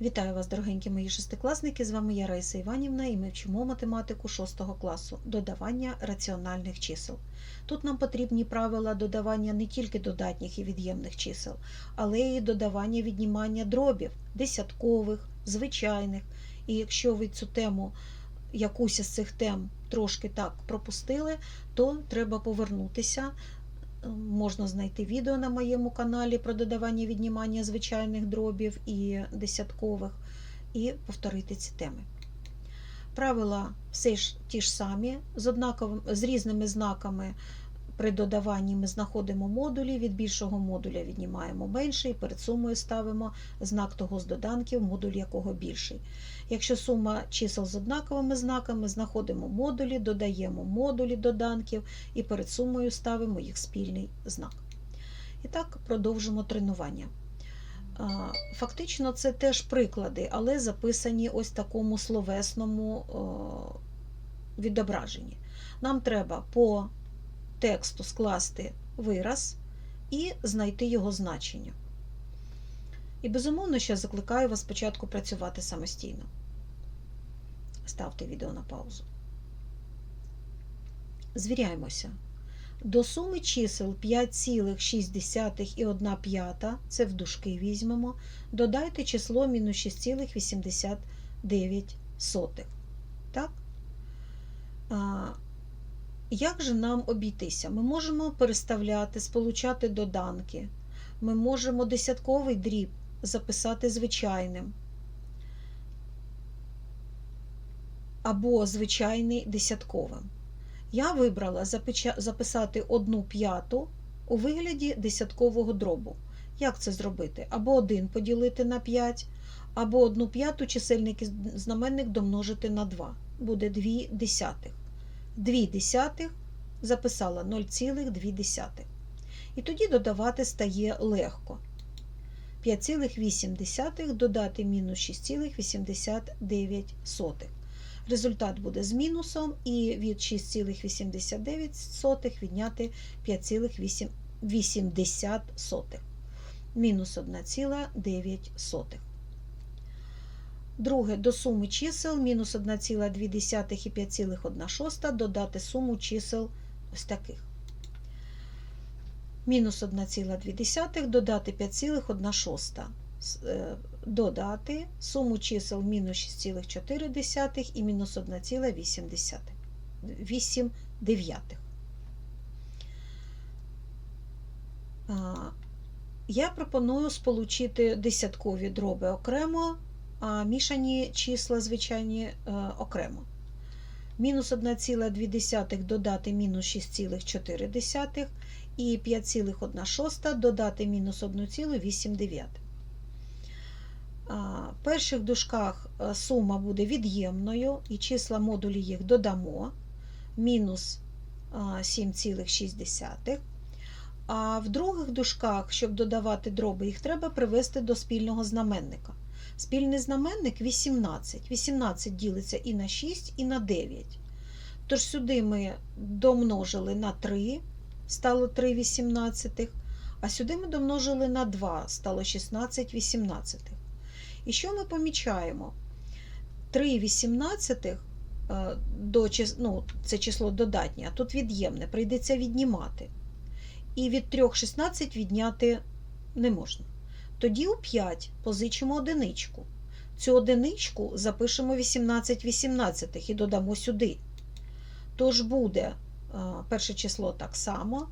Вітаю вас, дорогенькі мої шестикласники! З вами я Раїса Іванівна і ми вчимо математику 6 класу додавання раціональних чисел. Тут нам потрібні правила додавання не тільки додатніх і від'ємних чисел, але й додавання віднімання дробів, десяткових, звичайних. І якщо ви цю тему, якусь із цих тем трошки так пропустили, то треба повернутися. Можна знайти відео на моєму каналі про додавання віднімання звичайних дробів і десяткових, і повторити ці теми. Правила все ж ті ж самі, з, однаковим, з різними знаками при додаванні ми знаходимо модулі, від більшого модуля віднімаємо менший, перед сумою ставимо знак того з доданків, модуль якого більший. Якщо сума чисел з однаковими знаками, знаходимо модулі, додаємо модулі доданків і перед сумою ставимо їх спільний знак. І так продовжимо тренування. Фактично, це теж приклади, але записані ось такому словесному відображенні. Нам треба по тексту скласти вираз і знайти його значення. І, безумовно, ще закликаю вас спочатку працювати самостійно. Ставте відео на паузу. Звіряємося. До суми чисел 5,6 і 1 п'ята, це в дужки візьмемо, додайте число мінус 6,89. Так? Як же нам обійтися? Ми можемо переставляти, сполучати доданки. Ми можемо десятковий дріб записати звичайним. Або звичайний десятковим. Я вибрала записати одну п'яту у вигляді десяткового дробу. Як це зробити? Або 1 поділити на 5, або одну п'яту чисельник знаменник домножити на 2. Буде 2 десятих. 2 десятих записала 0,2. І тоді додавати стає легко. 5,8 додати мінус 6,89. Результат буде з мінусом, і від 6,89 відняти 5,8. Мінус 1,9. Друге, до суми чисел мінус 1,2 і 5,1 додати суму чисел ось таких. Мінус 1,2 додати 5,1 додати суму чисел мінус 6,4 і мінус 1,8 дев'ятих. Я пропоную сполучити десяткові дроби окремо, а мішані числа звичайні окремо. Мінус 1,2 додати мінус 6,4 і 5,1 додати мінус 1,8. В перших дужках сума буде від'ємною, і числа модулі їх додамо мінус 7,6. А в других дужках, щоб додавати дроби, їх треба привести до спільного знаменника. Спільний знаменник 18. 18 ділиться і на 6, і на 9. Тож сюди ми домножили на 3, стало 3 18, а сюди ми домножили на 2, стало 16 18. І що ми помічаємо? 3 18 до, ну, це число додатнє, а тут від'ємне, прийдеться віднімати. І від 3 16 відняти не можна. Тоді у 5 позичимо одиничку. Цю одиничку запишемо 18 18 і додамо сюди. Тож буде перше число так само.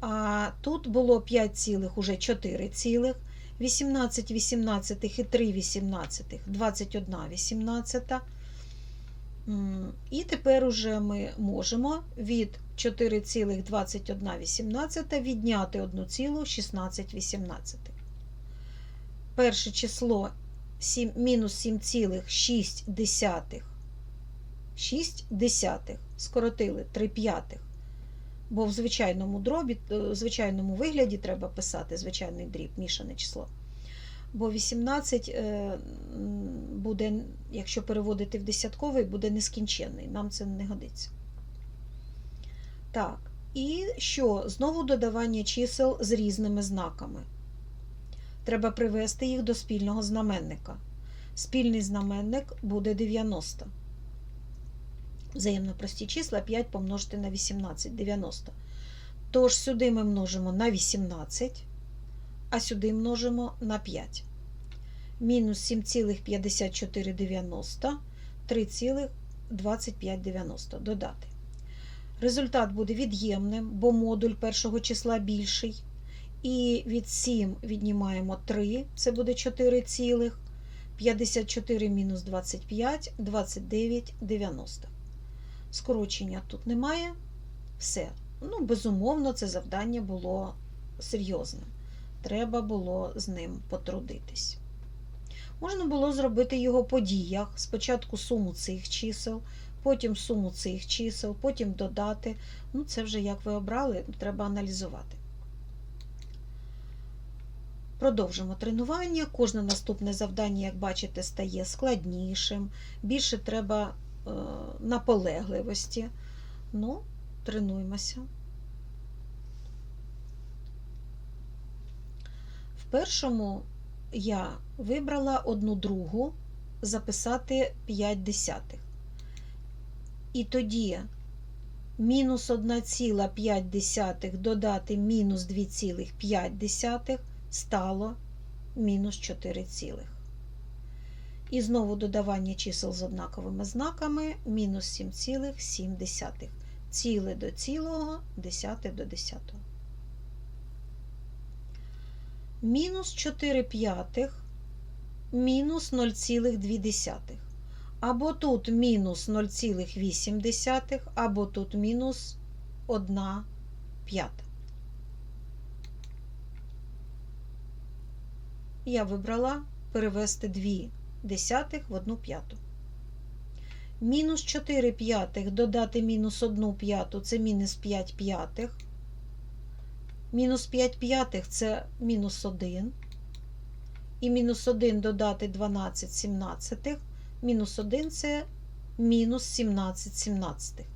А тут було 5 цілих, уже 4 цілих. 18 18 і 3 18, 21 18. І тепер уже ми можемо від 4,21 відняти 1,1618. Перше число 7, мінус 7,6. 6 десятих. Скоротили 3 п'ятих. Бо в звичайному дробі, в звичайному вигляді треба писати звичайний дріб, мішане число. Бо 18 буде, якщо переводити в десятковий, буде нескінченний. Нам це не годиться. Так, і що? Знову додавання чисел з різними знаками. Треба привести їх до спільного знаменника. Спільний знаменник буде 90. Взаємно прості числа 5 помножити на 18 90. Тож сюди ми множимо на 18, а сюди множимо на 5. Мінус 7,5490, 3,2590 додати. Результат буде від'ємним, бо модуль першого числа більший. І від 7 віднімаємо 3, це буде 4 цілих. 54 мінус 25, 29, 90. Скорочення тут немає. Все. Ну, безумовно, це завдання було серйозним. Треба було з ним потрудитись. Можна було зробити його по діях. Спочатку суму цих чисел, потім суму цих чисел, потім додати. Ну, це вже як ви обрали, треба аналізувати. Продовжимо тренування. Кожне наступне завдання, як бачите, стає складнішим. Більше треба е, наполегливості. Ну, тренуємося. В першому я вибрала одну другу записати 5 десятих. І тоді мінус 1,5 додати мінус 2,5 стало мінус 4 цілих. І знову додавання чисел з однаковими знаками мінус 7,7. Ціле до цілого, десяте до десятого. Мінус 4 п'ятих, мінус 0,2. Або тут мінус 0,8, або тут мінус 1 п'ята. Я вибрала перевести 2 десятих в 1 п'яту. Мінус 4 п'ятих додати мінус 1 п'яту це мінус 5 п'ятих. Мінус 5 п'ятих це мінус 1. І мінус 1 додати 12 сімнадцятих. Мінус 1 це мінус 17 сімнадцятих.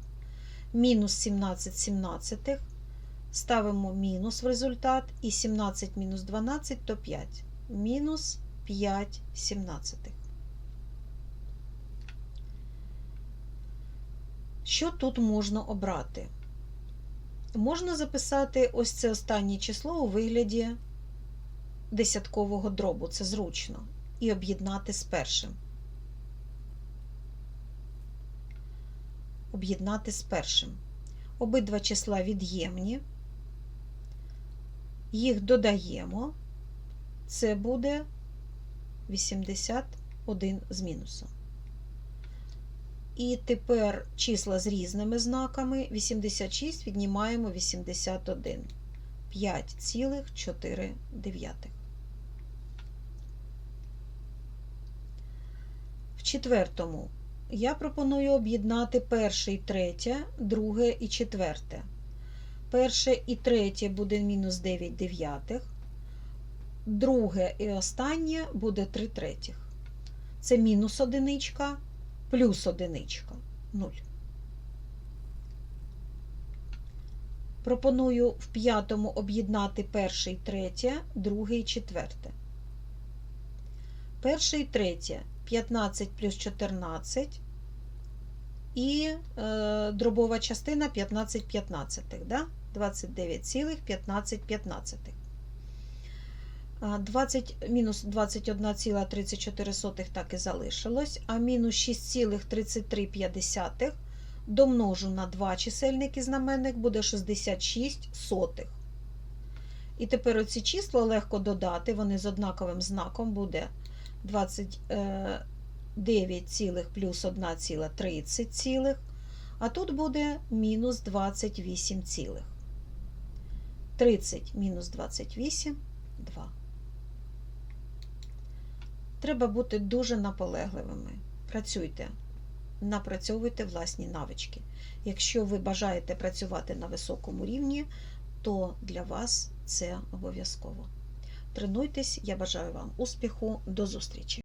Мінус 17 сімнадцятих. Ставимо мінус в результат. І 17 мінус 12 то 5. Мінус 5 сімнадцятих. Що тут можна обрати? Можна записати ось це останнє число у вигляді десяткового дробу, це зручно, і об'єднати з першим. Об'єднати з першим. Обидва числа від'ємні, їх додаємо, це буде 81 з мінусом. І тепер числа з різними знаками 86 віднімаємо 81. 5,4. В четвертому я пропоную об'єднати перше і третє, друге і четверте. Перше і третє буде мінус 9 дев'ятих. Друге і останнє буде 3 третіх. Це мінус одиничка плюс одиничка 0. Пропоную в п'ятому об'єднати перше і третє, друге і четверте. Перше і третє 15 плюс 14 і е, дробова частина 15 15, да? 29,15. 20, мінус 21,34 так і залишилось, а мінус 6,33 домножу на 2 чисельник і знаменник буде 66 сотих. І тепер оці числа легко додати, вони з однаковим знаком буде 29 цілих плюс 1,30 цілих, а тут буде мінус 28 цілих. 30 мінус 28 – 2. Треба бути дуже наполегливими. Працюйте, напрацьовуйте власні навички. Якщо ви бажаєте працювати на високому рівні, то для вас це обов'язково. Тренуйтесь, я бажаю вам успіху, до зустрічі!